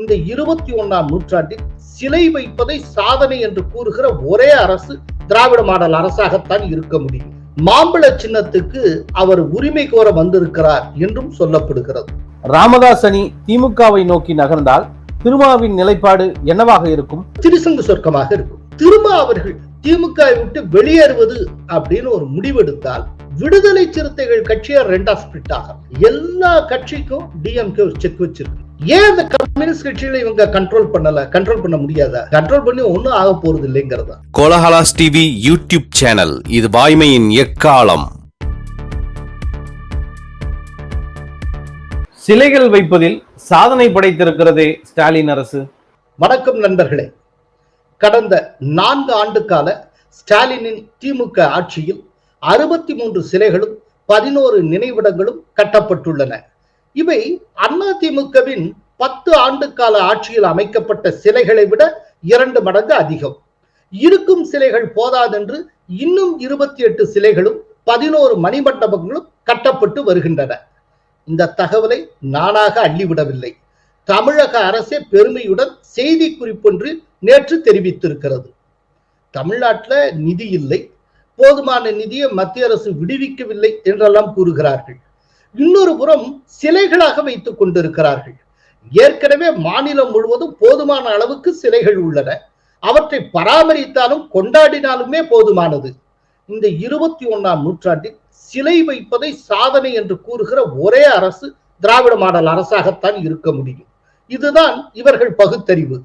இந்த இருபத்தி ஒன்னாம் நூற்றாண்டில் சிலை வைப்பதை சாதனை என்று கூறுகிற ஒரே அரசு திராவிட மாடல் அரசாகத்தான் இருக்க முடியும். மாம்பழ சின்னத்துக்கு அவர் உரிமை கோர வந்திருக்கிறார் என்றும் சொல்லப்படுகிறது. ராமதாஸ் அணி திமுகவை நோக்கி நகர்ந்தால் திருமாவின் நிலைப்பாடு என்னவாக இருக்கும்? திருசங்கு சொர்க்கமாக இருக்கும். திரும்ப அவர்கள் திமுக விட்டு வெளியேறுவது அப்படின்னு ஒரு முடிவெடுத்தால் விடுதலை சிறுத்தைகள் கட்சியார் ரெண்டா ஸ்பிரிட் ஆகும். எல்லா கட்சிக்கும் டிஎம்கே ஒரு செக் வச்சிருக்கு. ஏன் அந்த கம்யூனிஸ்ட் கட்சியில இவங்க கண்ட்ரோல் பண்ணல? கண்ட்ரோல் பண்ண முடியாதா? கண்ட்ரோல் பண்ணி ஒண்ணும் ஆக போறது இல்லைங்கிறதா? Kolahalas TV YouTube channel. இது வாய்மையின் எக்காலம். சிலைகள் வைப்பதில் சாதனை படைத்திருக்கிறதே ஸ்டாலின் அரசு. வணக்கம் நண்பர்களே. கடந்த நான்கு ஆண்டு கால ஸ்டாலினின் திமுக ஆட்சியில் அறுபத்தி மூன்று சிலைகளும் பதினோரு நினைவிடங்களும் கட்டப்பட்டுள்ளன. இவை அண்ணா திமுகவின் பத்து ஆண்டு கால ஆட்சியில் அமைக்கப்பட்ட சிலைகளை விட இரண்டு மடங்கு அதிகம். இருக்கும் சிலைகள் போதாதென்று இன்னும் இருபத்தி எட்டு சிலைகளும் பதினோரு மணிமண்டபங்களும் கட்டப்பட்டு வருகின்றன. இந்த தகவலை நானாக அள்ளிவிடவில்லை. தமிழக அரசே பெருமையுடன் செய்தி குறிப்பொன்று நேற்று தெரிவித்திருக்கிறது. தமிழ்நாட்டில் நிதி இல்லை. போதுமான நிதியை மத்திய அரசு விடுவிக்கவில்லை என்றெல்லாம் கூறுகிறார்கள். இன்னொரு புறம் சிலைகளாக வைத்துக் கொண்டிருக்கிறார்கள். ஏற்கனவே மாநிலம் முழுவதும் போதுமான அளவுக்கு சிலைகள் உள்ளன. அவற்றை பராமரித்தாலும் கொண்டாடினாலுமே போதுமானது. இந்த இருபத்தி ஒன்னாம் நூற்றாண்டில் சிலை வைப்பதை சாதனை என்று கூறுகிற ஒரே அரசு திராவிட மாடல் அரசாகத்தான் இருக்க முடியும். இதுதான் இவர்கள் பகுத்தறிவு.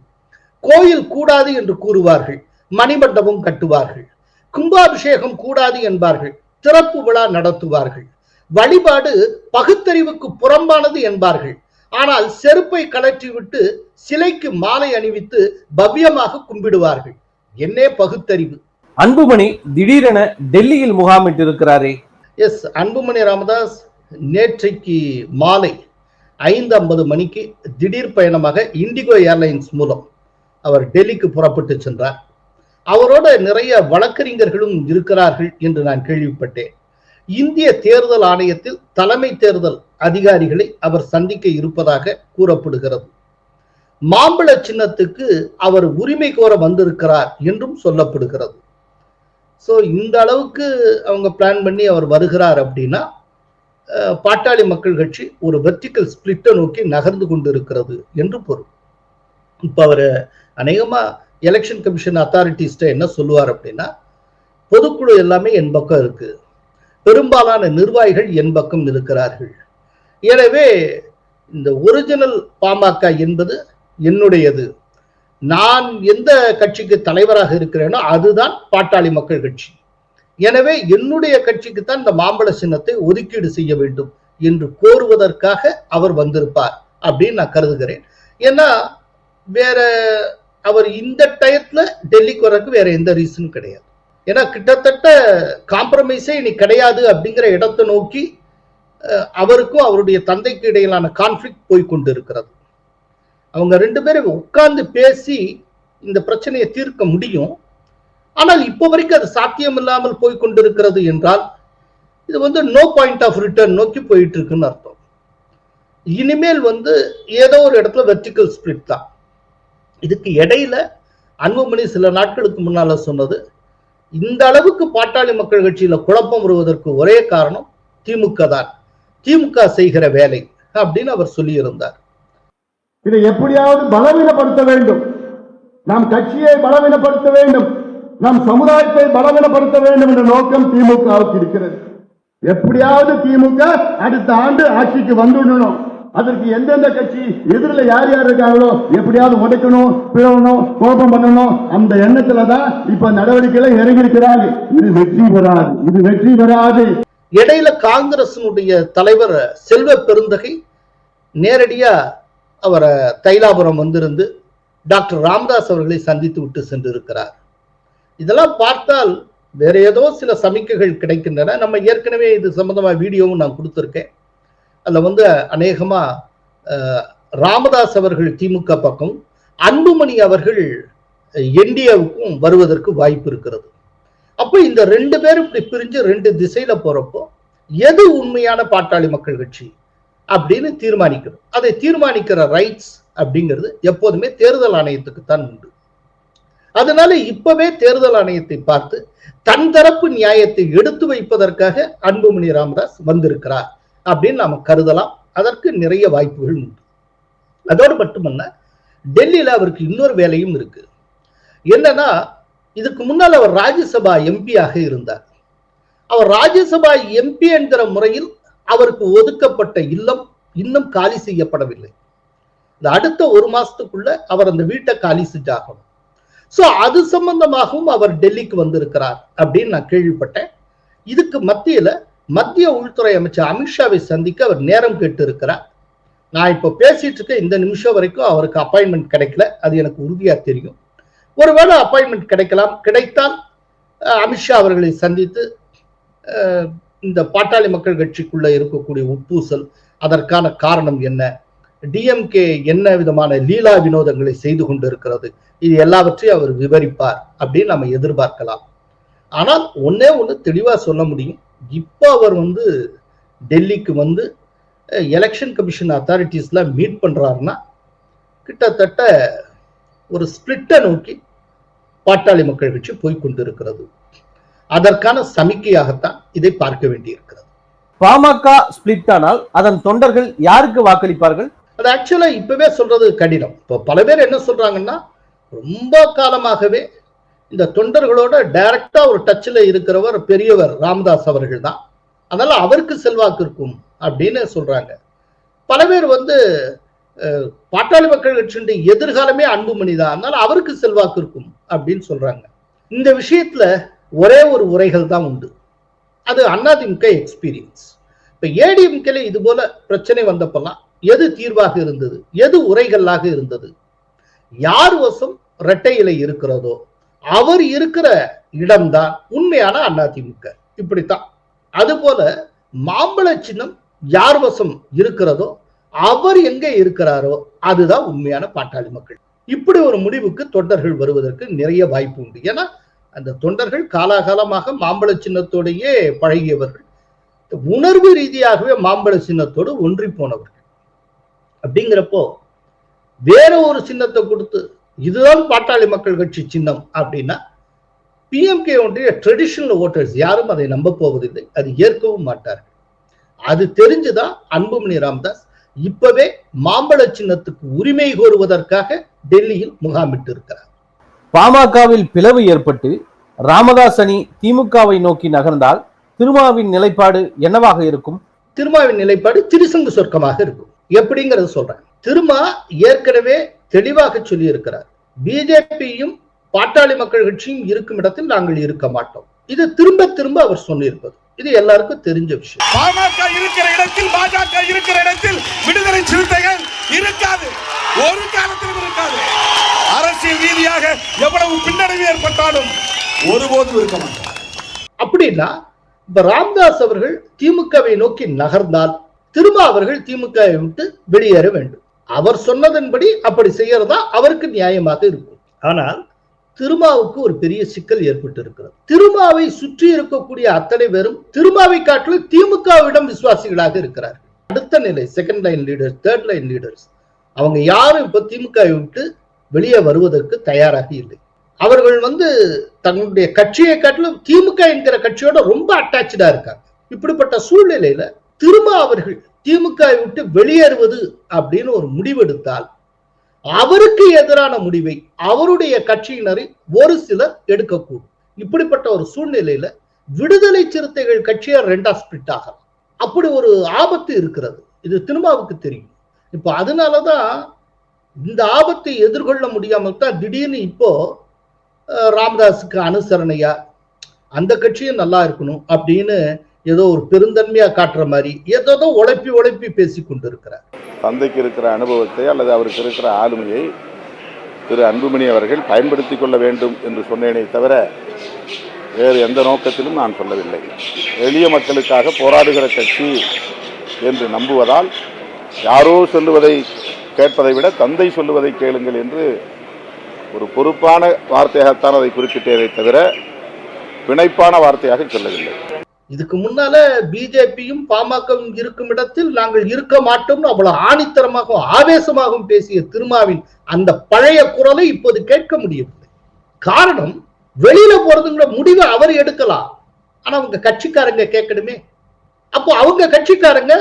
கோயில் கூடாது என்று கூறுவார்கள் மணிமண்டபம் கட்டுவார்கள் கும்பாபிஷேகம் கூடாது என்பார்கள் திறப்பு விழா நடத்துவார்கள். வழிபாடு பகுத்தறிவுக்கு புறம்பானது என்பார்கள். ஆனால் செருப்பை கலற்றிவிட்டு சிலைக்கு மாலை அணிவித்து பவ்யமாக கும்பிடுவார்கள். என்னே பகுத்தறிவு. அன்புமணி திடீரென டெல்லியில் முகாமிட்டிருக்கிறாரே. எஸ் அன்புமணி ராமதாஸ் நேற்றைக்கு மாலை ஐந்து ஐம்பது மணிக்கு திடீர் பயணமாக இண்டிகோ ஏர்லைன்ஸ் மூலம் அவர் டெல்லிக்கு புறப்பட்டு சென்றார். அவரோட நிறைய வழக்கறிஞர்களும் இருக்கிறார்கள் என்று நான் கேள்விப்பட்டேன். இந்திய தேர்தல் ஆணையத்தில் தலைமை தேர்தல் அதிகாரிகளை அவர் சந்திக்க இருப்பதாக கூறப்படுகிறது. மாம்பழ சின்னத்துக்கு அவர் உரிமை கோர வந்திருக்கிறார் என்றும் சொல்லப்படுகிறது. ஸோ இந்த அளவுக்கு அவங்க பிளான் பண்ணி அவர் வருகிறார் அப்படின்னா பாட்டாளி மக்கள் கட்சி ஒரு வெர்டிக்கல் ஸ்பிளிட்டை நோக்கி நகர்ந்து கொண்டிருக்கிறது என்று பொருள். இப்போ அவர் அநேகமாக எலெக்ஷன் கமிஷன் அத்தாரிட்டிஸ்ட என்ன சொல்லுவார் அப்படின்னா பொதுக்குழு எல்லாமே என் பக்கம் இருக்குது பெரும்பாலான நிர்வாகிகள் என் பக்கம் இருக்கிறார்கள் எனவே இந்த ஒரிஜினல் பாமக என்பது என்னுடையது. நான் எந்த கட்சிக்கு தலைவராக இருக்கிறேனோ அதுதான் பாட்டாளி மக்கள் கட்சி. எனவே என்னுடைய கட்சிக்கு தான் இந்த மாம்பழ சின்னத்தை ஒதுக்கீடு செய்ய வேண்டும் என்று கோருவதற்காக அவர் வந்திருப்பார் அப்படின்னு நான் கருதுகிறேன். ஏன்னா வேற அவர் இந்த டயத்துல டெல்லிக்கு வரக்கு வேற எந்த ரீசனும் கிடையாது. ஏன்னா கிட்டத்தட்ட காம்ப்ரமைஸே இனி கிடையாது அப்படிங்கிற இடத்தை நோக்கி அவருக்கும் அவருடைய தந்தைக்கு இடையிலான கான்ஃபிளிக் போய் கொண்டு இருக்கிறது அவங்க ரெண்டு பேரும் உட்கார்ந்து பேசி இந்த பிரச்சனையை தீர்க்க முடியும். ஆனால் இப்போ வரைக்கும் அது சாத்தியம் இல்லாமல் போய் கொண்டிருக்கிறது என்றால் இது வந்து நோ பாயிண்ட் ஆஃப் ரிட்டர்ன் நோக்கி போயிட்டு இருக்குன்னு அர்த்தம். இனிமேல் வந்து ஏதோ ஒரு இடத்துல வெர்டிக்கல் ஸ்பிரிட் தான். இதுக்கு இடையில அன்புமணி சில நாட்களுக்கு முன்னால சொன்னது இந்த அளவுக்கு பாட்டாளி மக்கள் கட்சியில குழப்பம் வருவதற்கு ஒரே காரணம் திமுக தான். திமுக செய்கிற வேலை அப்படின்னு அவர் சொல்லியிருந்தார். இதை எப்படியாவது பலவீனப்படுத்த வேண்டும். நம் கட்சியை பலவீனப்படுத்த வேண்டும். நம் சமுதாயத்தை பலவீனப்படுத்த வேண்டும் என்ற நோக்கம் திமுகவுக்கு இருக்கிறது. எப்படியாவது திமுக அடுத்த ஆண்டு ஆட்சிக்கு வந்துடணும். அதற்கு எந்தெந்த கட்சி எதிரில் யார் யார் இருக்காங்களோ எப்படியாவது உடைக்கணும் பிளவணும் கோபம் பண்ணணும் அந்த எண்ணத்துல தான் இப்ப நடவடிக்கைகளை இறங்கி இது வெற்றி பெறாது இது வெற்றி பெறாது. இடையில காங்கிரசினுடைய தலைவர் செல்வ பெருந்தகை நேரடியா அவரை தைலாபுரம் வந்திருந்து டாக்டர் ராமதாஸ் அவர்களை சந்தித்து விட்டு சென்றிருக்கிறார். இதெல்லாம் பார்த்தால் வேற ஏதோ சில சமிக்கைகள் கிடைக்கின்றன. நம்ம ஏற்கனவே இது சம்பந்தமா வீடியோவும் நான் கொடுத்துருக்கேன். அதில் வந்து அநேகமா ராமதாஸ் அவர்கள் திமுக பக்கம் அன்புமணி அவர்கள் என்டிஏவுக்கும் வருவதற்கு வாய்ப்பு இருக்கிறது. அப்போ இந்த ரெண்டு பேரும் இப்படி பிரிஞ்சு ரெண்டு திசையில போறப்போ எது உண்மையான பாட்டாளி மக்கள் கட்சி அப்படின்னு தீர்மானிக்கணும். அதை தீர்மானிக்கிற ரைட்ஸ் அப்படிங்கிறது எப்போதுமே தேர்தல் ஆணையத்துக்கு தான் உண்டு. அதனால இப்பவே தேர்தல் ஆணையத்தை பார்த்து தன் தரப்பு நியாயத்தை எடுத்து வைப்பதற்காக அன்புமணி ராமதாஸ் வந்திருக்கிறார். அப்படின்னு நாம கருதலாம். அதற்கு நிறைய வாய்ப்புகள் உண்டு. அதோடு மட்டுமல்ல டெல்லியில அவருக்கு இன்னொரு வேலையும் இருக்கு. என்னன்னா இதுக்கு முன்னால் அவர் ராஜ்யசபா எம்பியாக இருந்தார். அவர் ராஜ்யசபா எம்பி என்கிற முறையில் அவருக்கு ஒதுக்கப்பட்ட இல்லம் இன்னும் காலி செய்யப்படவில்லை. இந்த அடுத்த ஒரு மாசத்துக்குள்ள அவர் அந்த வீட்டை காலி செஞ்சாகணும். சோ அது சம்பந்தமாகவும் அவர் டெல்லிக்கு வந்திருக்கிறார் அப்படின்னு நான் கேள்விப்பட்டேன். இதுக்கு மத்தியில மத்திய உள்துறை அமைச்சர் அமித்ஷாவை சந்திக்க அவர் நேரம் கேட்டு இருக்கிறார் நான் இப்போ பேசிட்டு இருக்க இந்த நிமிஷம் வரைக்கும் அவருக்கு அப்பாயின்மெண்ட் கிடைக்கல. அது எனக்கு உறுதியா தெரியும். ஒருவேளை அப்பாயின்மெண்ட் கிடைக்கலாம். கிடைத்தால் அமித்ஷா அவர்களை சந்தித்து இந்த பாட்டாளி மக்கள் கட்சிக்குள்ள இருக்கக்கூடிய உட்பூசல் அதற்கான காரணம் என்ன? டிஎம்கே என்ன விதமான லீலா வினோதங்களை செய்து கொண்டு இருக்கிறது இது எல்லாவற்றையும் அவர் விவரிப்பார் அப்படின்னு நம்ம எதிர்பார்க்கலாம். ஆனால் ஒன்னே ஒன்று தெளிவா சொல்ல முடியும். இப்போ அவர் வந்து டெல்லிக்கு வந்து எலெக்ஷன் கமிஷன் அத்தாரிட்டிஸ்லாம் மீட் பண்றாருன்னா கிட்டத்தட்ட ஒரு ஸ்பிளிட்டை நோக்கி பாட்டாளி மக்கள் கட்சி போய் கொண்டிருக்கிறது. அதற்கான சமிக்கையாகத்தான் இதை பார்க்க வேண்டியிருக்கிறது. பாமக ஸ்பிளிட் ஆனால் அதன் தொண்டர்கள் யாருக்கு வாக்களிப்பார்கள்? அது ஆக்சுவலா இப்பவே சொல்றது கடினம். இப்போ பல பேர் என்ன சொல்றாங்கன்னா ரொம்ப காலமாகவே இந்த தொண்டர்களோட டைரக்டா ஒரு டச்சில் இருக்கிறவர் பெரியவர் ராமதாஸ் அவர்கள் தான் அதனால அவருக்கு செல்வாக்கு இருக்கும் அப்படின்னு சொல்றாங்க. பல பேர் வந்து பாட்டாளி மக்கள் கட்சியுடைய எதிர்காலமே அன்புமணி தான் அதனால அவருக்கு செல்வாக்கு இருக்கும் அப்படின்னு சொல்றாங்க. இந்த விஷயத்துல ஒரே ஒரு உரைகள் தான் உண்டு. அது அதிமுக எக்ஸ்பீரியன்ஸ் இப்ப ஏடிஎம்கேல இது போல பிரச்சனை வந்தப்பெல்லாம் எது தீர்வாக இருந்தது? எது உரைகளாக இருந்தது? யார் வசம் இரட்டை இலை இருக்கிறதோ? அவர் இருக்கிற இடம்தான். உண்மையான அதிமுக. இப்படித்தான். அதுபோல மாம்பழ சின்னம் யார் வசம் இருக்கிறதோ அவர் எங்க இருக்கிறாரோ அதுதான் உண்மையான பாட்டாளி மக்கள். இப்படி ஒரு முடிவுக்கு தொண்டர்கள் வருவதற்கு நிறைய வாய்ப்பு உண்டு. ஏன்னா அந்த தொண்டர்கள் காலாகாலமாக மாம்பழ சின்னத்தோடையே பழகியவர்கள். உணர்வு ரீதியாகவே மாம்பழ சின்னத்தோடு ஒன்றி போனவர்கள். அப்படிங்கிறப்போ வேற ஒரு சின்னத்தை கொடுத்து இதுதான் பாட்டாளி மக்கள் கட்சி சின்னம் அப்படின்னா பிஎம்கே ஒன்றிய ட்ரெடிஷனல் ஓட்டர்ஸ் யாரும் அதை நம்ப போவதில்லை. அது ஏற்கவும் மாட்டார்கள். அது தெரிஞ்சுதான் அன்புமணி ராமதாஸ் இப்பவே மாம்பழ சின்னத்துக்கு உரிமை கோருவதற்காக டெல்லியில் முகாமிட்டு இருக்கிறார் பாமகவில் பிளவு ஏற்பட்டு ராமதாஸ் அணி திமுகவை நோக்கி நகர்ந்தால் திருமாவின் நிலைப்பாடு என்னவாக இருக்கும்? திருமாவின் நிலைப்பாடு திருசங்கு சொர்க்கமாக இருக்கும். எப்படிங்கறத சொல்றேன். திருமா ஏற்கனவே தெளிவாக சொல்லி இருக்கிறார் பிஜேபியும் பாட்டாளி மக்கள் கட்சியும் இருக்கும் இடத்தில் நாங்கள் இருக்க மாட்டோம். இது திரும்ப திரும்ப அவர் சொல்லியிருப்பது. இது எல்லாருக்கும் தெரிஞ்ச விஷயம். பாமக இருக்கிற இடத்தில் பாஜக இருக்கிற இடத்தில் விடுதலை சிறுத்தைகள் இருக்காது. ஒரு காலத்திலும் இருக்காது. அரசியல் ரீதியாக எவ்வளவு பின்னடைவு ஏற்பட்டாலும் ஒருபோதும் இருக்க மாட்டார். அப்படின்னா இப்ப ராம்தாஸ் அவர்கள் திமுகவை நோக்கி நகர்ந்தால் திரும்ப அவர்கள் திமுகவை விட்டு வெளியேற வேண்டும். அவர் சொன்னதன்படி அப்படி செய்யறதா அவருக்கு நியாயமாக இருக்கும். ஆனால் திருமாவுக்கு ஒரு பெரிய சிக்கல் ஏற்பட்டு இருக்கிறது திருமாவை சுற்றி இருக்கக்கூடிய அத்தனை பேரும் திருமாவை காட்டிலும் திமுகவிடம் விசுவாசிகளாக இருக்கிறார்கள். அடுத்த நிலை second line leaders third line leaders அவங்க யாரும் இப்ப திமுகவை விட்டு வெளியே வருவதற்கு தயாராக இல்லை. அவர்கள் வந்து தங்களுடைய கட்சியை காட்டிலும் திமுக என்கிற கட்சியோட ரொம்ப அட்டாச்சா இருக்காங்க. இப்படிப்பட்ட சூழ்நிலையில திரும்ப அவர்கள் திமுகவை விட்டு வெளியேறுவது அப்படின்னு ஒரு முடிவெடுத்தால் அவருக்கு எதிரான முடிவை அவருடைய கட்சியினரை ஒரு சிலர் எடுக்கக்கூடும். இப்படிப்பட்ட ஒரு சூழ்நிலையில விடுதலை சிறுத்தைகள் கட்சியை ரெண்டா ஸ்பிளிட் ஆகலாம். அப்படி ஒரு ஆபத்து இருக்கிறது. இது திருமாவுக்கு தெரியும். இப்போ அதனாலதான் இந்த ஆபத்தை எதிர்கொள்ள முடியாமல் தான் திடீர்னு இப்போ ராமதாஸுக்கு அனுசரணையா அந்த கட்சியும் நல்லா இருக்கணும் அப்படின்னு ஏதோ ஒரு பெருந்தன்மையா காட்டுற மாதிரி ஏதோ உழைப்பி உழைப்பி பேசி கொண்டிருக்கிறார். தந்தைக்கு இருக்கிற அனுபவத்தை அல்லது அவருக்கு இருக்கிற ஆளுமையை திரு அன்புமணி அவர்கள் பயன்படுத்தி கொள்ள வேண்டும் என்று சொன்னேனே தவிர வேறு எந்த நோக்கத்திலும் நான் சொல்லவில்லை. எளிய மக்களுக்காக போராடுகிற கட்சி என்று நம்புவதால் யாரோ சொல்லுவதை கேட்பதை விட தந்தை சொல்லுவதை கேளுங்கள் என்று ஒரு பொறுப்பான வார்த்தையாகத்தான் அதை குறிப்பிட்டேனே தவிர பிணைப்பான வார்த்தையாக சொல்லவில்லை. இதுக்கு முன்னால பிஜேபியும் பாமகவும் இருக்கும் இடத்தில் நாங்கள் இருக்க மாட்டோம்னு அவ்வளவு ஆணித்தரமாகவும் ஆவேசமாகவும் பேசிய திருமாவின் அந்த பழைய குரலை இப்போது கேட்க முடியவில்லை. காரணம் வெளியில போறதுங்கிற முடிவை அவர் எடுக்கலாம். ஆனா அவங்க கட்சிக்காரங்க கேட்கணுமே. அப்போ அவங்க கட்சிக்காரங்க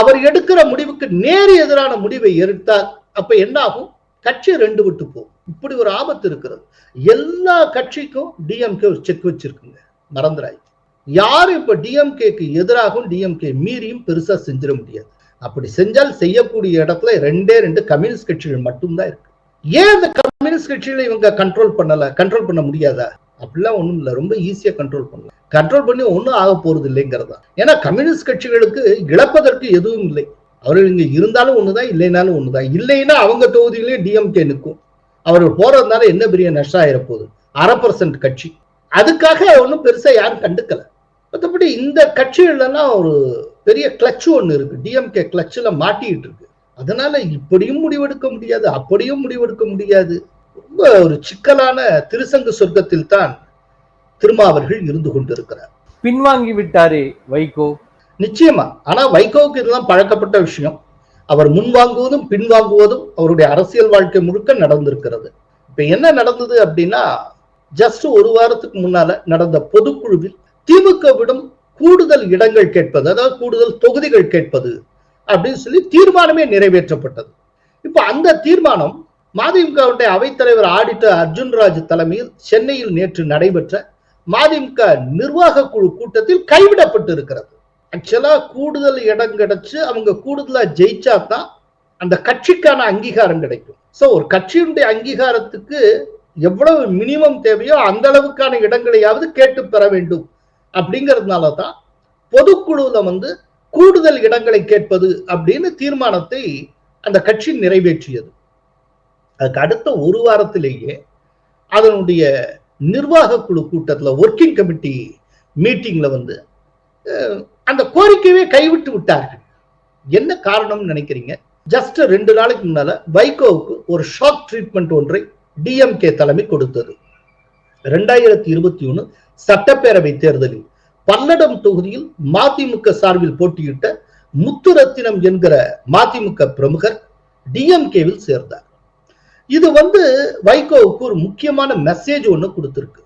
அவர் எடுக்கிற முடிவுக்கு நேர் எதிரான முடிவை எடுத்தார் அப்ப என்ன ஆகும்? கட்சி ரெண்டு விட்டு போகும். இப்படி ஒரு ஆபத்து இருக்கிறது. எல்லா கட்சிக்கும் டிஎம்கே செக் வச்சிருக்குங்க. மறந்துடாய் யாரும் இப்ப டிஎம்கேக்கு எதிராகவும் டிஎம்கே மீறியும் பெருசா செஞ்சிட முடியாது. அப்படி செஞ்சால் செய்யக்கூடிய இடத்துல ரெண்டே ரெண்டு கம்யூனிஸ்ட் கட்சிகள் மட்டும்தான் இருக்கு. ஏன் இந்த கம்யூனிஸ்ட் கட்சிகளை இவங்க கண்ட்ரோல் பண்ணல கண்ட்ரோல் பண்ண முடியாதா? அப்படிலாம் ஒண்ணும் இல்ல ரொம்ப ஈஸியா கண்ட்ரோல் பண்ணலாம். கண்ட்ரோல் பண்ணி ஒன்றும் ஆக போறது இல்லைங்கிறதா ஏன்னா கம்யூனிஸ்ட் கட்சிகளுக்கு இழப்பதற்கு எதுவும் இல்லை. அவர்கள் இங்க இருந்தாலும் ஒண்ணுதான் இல்லைனாலும் ஒண்ணுதான். இல்லைன்னா அவங்க தொகுதியிலேயே டிஎம்கே நிற்கும். அவர்கள் போறதுனால என்ன பெரிய நஷ்டம் ஆயிரப்போகுது? அரை பர்சன்ட் கட்சி. அதுக்காக ஒன்றும் பெருசா யாரும் கண்டுக்கல. மற்றபடி இந்த கட்சிகள்லாம் ஒரு பெரிய கிளட்ச் ஒன்று இருக்கு. டிஎம்கே கிளட்சில் மாட்டிட்டு இருக்கு. அதனால இப்படியும் முடிவெடுக்க முடியாது அப்படியும் முடிவெடுக்க முடியாது. ரொம்ப ஒரு சிக்கலான திருசங்கு சொர்க்கத்தில் தான் திருமாவர்கள் இருந்து கொண்டிருக்கிறார். பின்வாங்கி விட்டாரே வைகோ? நிச்சயமா. ஆனா வைகோவுக்கு இதெல்லாம் பழக்கப்பட்ட விஷயம். அவர் முன்வாங்குவதும் பின்வாங்குவதும் அவருடைய அரசியல் வாழ்க்கை முழுக்க நடந்திருக்கிறது. இப்ப என்ன நடந்தது அப்படின்னா ஜஸ்ட் ஒரு வாரத்துக்கு முன்னால நடந்த பொதுக்குழுவில் திமுகவிடம் கூடுதல் இடங்கள் கேட்பது அதாவது கூடுதல் தொகுதிகள் கேட்பது அப்படின்னு சொல்லி தீர்மானமே நிறைவேற்றப்பட்டது. இப்ப அந்த தீர்மானம் மதிமுகவுடைய அவைத்தலைவர் ஆடிட்டர் அர்ஜுன்ராஜ் தலைமையில் சென்னையில் நேற்று நடைபெற்ற மதிமுக நிர்வாக குழு கூட்டத்தில் கைவிடப்பட்டு இருக்கிறது ஆக்சுவலா கூடுதல் இடம் கிடைச்சு அவங்க கூடுதலா ஜெயிச்சா தான் அந்த கட்சிக்கான அங்கீகாரம் கிடைக்கும். சோ ஒரு கட்சியினுடைய அங்கீகாரத்துக்கு எவ்வளவு மினிமம் தேவையோ அந்த அளவுக்கான இடங்களையாவது கேட்டு பெற வேண்டும். அப்படிங்கிறதுனால தான் பொதுக்குழுல வந்து கூடுதல் இடங்களை கேட்பது அப்படின்னு தீர்மானத்தை அந்த கட்சி நிறைவேற்றியது. அதுக்கு அடுத்த ஒரு வாரத்திலேயே அதனுடைய நிர்வாக குழு கூட்டத்துல ஒர்க்கிங் கமிட்டி மீட்டிங்ல வந்து அந்த கோரிக்கையே கைவிட்டு விட்டார்கள். என்ன காரணம்னு நினைக்கிறீங்க? ஜஸ்ட் ரெண்டு நாளைக்கு முன்னால வைகோவுக்கு ஒரு ஷாக் ட்ரீட்மெண்ட் ஒன்றை டிஎம்கே தலைமை கொடுத்தது. ரெண்டாயிரத்தி இருபத்தி ஒண்ணு சட்டப்பேரவை தேர்தலில் பல்லடம் தொகுதியில் மதிமுக சார்பில் போட்டியிட்ட முத்துரத்தினம் என்கிற மதிமுக பிரமுகர் டிஎம்கேவில் சேர்ந்தார். இது வந்து வைகோவுக்கு ஒரு முக்கியமான மெசேஜ் ஒண்ணு கொடுத்திருக்கு.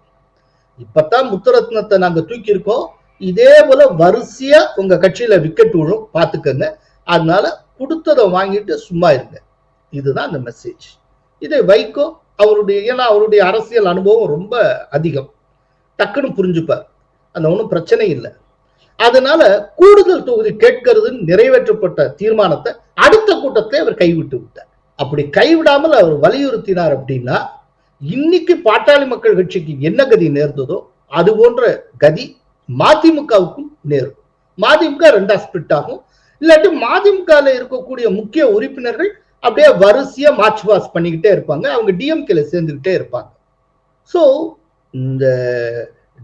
இப்பத்தான் முத்துரத்னத்தை நாங்க தூக்கி இருக்கோம் இதே போல வரிசையா உங்க கட்சியில விக்கெட் விழும் பாத்துக்கங்க அதனால கொடுத்ததை வாங்கிட்டு சும்மா இருங்க. இதுதான் அந்த மெசேஜ் இதை வைகோ அவருடைய ஏன்னா அவருடைய அரசியல் அனுபவம் ரொம்ப அதிகம். டக்குன்னு புரிஞ்சுப்பார். அந்த ஒன்றும் பிரச்சனை இல்லை. அதனால கூடுதல் தொகுதி கேட்கறதுன்னு நிறைவேற்றப்பட்ட தீர்மானத்தை அடுத்த கூட்டத்தை அவர் கைவிட்டு விட்டார். அப்படி கைவிடாமல் அவர் வலியுறுத்தினார் அப்படின்னா இன்னைக்கு பாட்டாளி மக்கள் கட்சிக்கு என்ன கதி நேர்ந்ததோ அது போன்ற கதி மதிமுகவுக்கும் நேரும். மதிமுக ரெண்டா ஸ்பிட் ஆகும். இல்லாட்டி மதிமுகல இருக்கக்கூடிய முக்கிய உறுப்பினர்கள் அப்படியே வரிசையா மார்ச் பாஸ் பண்ணிக்கிட்டே இருப்பாங்க. அவங்க டிஎம்கேல சேர்ந்துக்கிட்டே இருப்பாங்க. ஸோ இந்த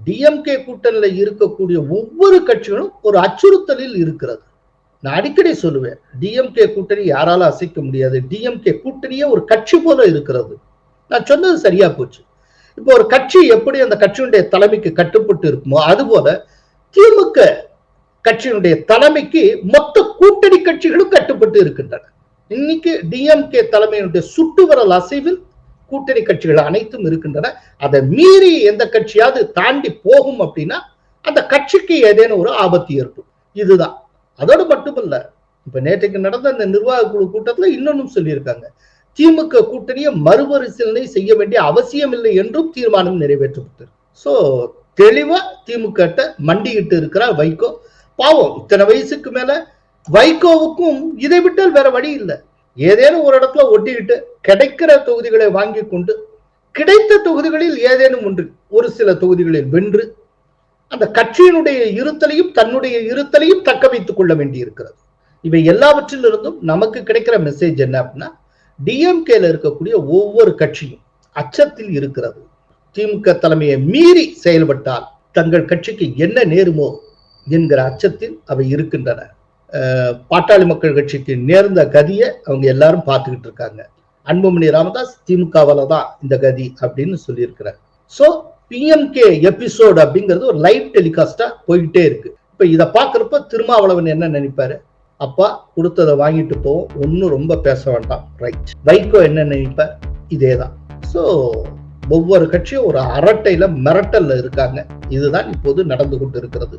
டிஎம்கே கூட்டணியில இருக்கக்கூடிய ஒவ்வொரு கட்சிகளும் ஒரு அச்சுறுத்தலில் இருக்கிறது. நான் அடிக்கடி சொல்லுவேன் டிஎம்கே கூட்டணி யாரால அசைக்க முடியாது. டிஎம்கே கூட்டணியே ஒரு கட்சி போல இருக்கிறது. நான் சொன்னது சரியா போச்சு. இப்போ ஒரு கட்சி எப்படி அந்த கட்சியினுடைய தலைமைக்கு கட்டுப்பட்டு இருக்குமோ அதுபோல திமுக கட்சியினுடைய தலைமைக்கு மொத்த கூட்டணி கட்சிகளும் கட்டுப்பட்டு இருக்கின்றன. இன்னைக்கு டிஎம்கே தலைமையினுடைய சுட்டுவரல் அசைவில் கூட்டணி கட்சிகள் அனைத்தும் இருக்கின்றன. அதை மீறி எந்த கட்சியாவது தாண்டி போகும் அப்படின்னா அந்த கட்சிக்கு ஏதேனும் ஒரு ஆபத்து ஏற்படும். இதுதான். அதோடு மட்டுமல்ல இப்ப நேற்றைக்கு நடந்த அந்த நிர்வாக குழு கூட்டத்துல இன்னொன்னும் சொல்லியிருக்காங்க. திமுக கூட்டணியை மறுபரிசீலனை செய்ய வேண்டிய அவசியம் இல்லை என்றும் தீர்மானம் நிறைவேற்றப்பட்டது. சோ தெளிவா திமுக மண்டியிட்டு இருக்கிறார் வைகோ. பாவம் இத்தனை வயசுக்கு மேல வைகோவுக்கும் இதை விட்டால் வேற வழி இல்லை. ஏதேனும் ஒரு இடத்துல ஒட்டிக்கிட்டு கிடைக்கிற தொகுதிகளை வாங்கி கொண்டு கிடைத்த தொகுதிகளில் ஏதேனும் ஒன்று ஒரு சில தொகுதிகளில் வென்று அந்த கட்சியினுடைய இருத்தலையும் தன்னுடைய இருத்தலையும் தக்க வைத்துக் கொள்ள வேண்டி இருக்கிறது இவை எல்லாவற்றிலிருந்தும் நமக்கு கிடைக்கிற மெசேஜ் என்ன அப்படின்னா டிஎம்கேல இருக்கக்கூடிய ஒவ்வொரு கட்சியும் அச்சத்தில் இருக்கிறது. திமுக தலைமையை மீறி செயல்பட்டால் தங்கள் கட்சிக்கு என்ன நேருமோ என்கிற அச்சத்தில் அவை இருக்கின்றன. பாட்டாளி மக்கள் கட்சிக்கு நேர்ந்த கதியை அவங்க எல்லாரும் பார்த்துக்கிட்டு இருக்காங்க. அன்புமணி ராமதாஸ் திமுகவில் தான் இந்த கதி அப்படின்னு சொல்லியிருக்கிறார். சோ பிஎம்கே எபிசோடு அப்படிங்கிறது ஒரு லைவ் டெலிகாஸ்டா போய்கிட்டே இருக்கு. இப்போ இதை பாக்குறப்ப திருமாவளவன் என்ன நினைப்பாரு? அப்பா கொடுத்ததை வாங்கிட்டு போவோம் ஒன்றும் ரொம்ப பேச வேண்டாம். ரைட் வைகோ என்ன நினைப்பார்? இதேதான். ஸோ ஒவ்வொரு கட்சியும் ஒரு அரட்டையில மிரட்டல்ல இருக்காங்க. இதுதான் இப்போது நடந்து கொண்டு இருக்கிறது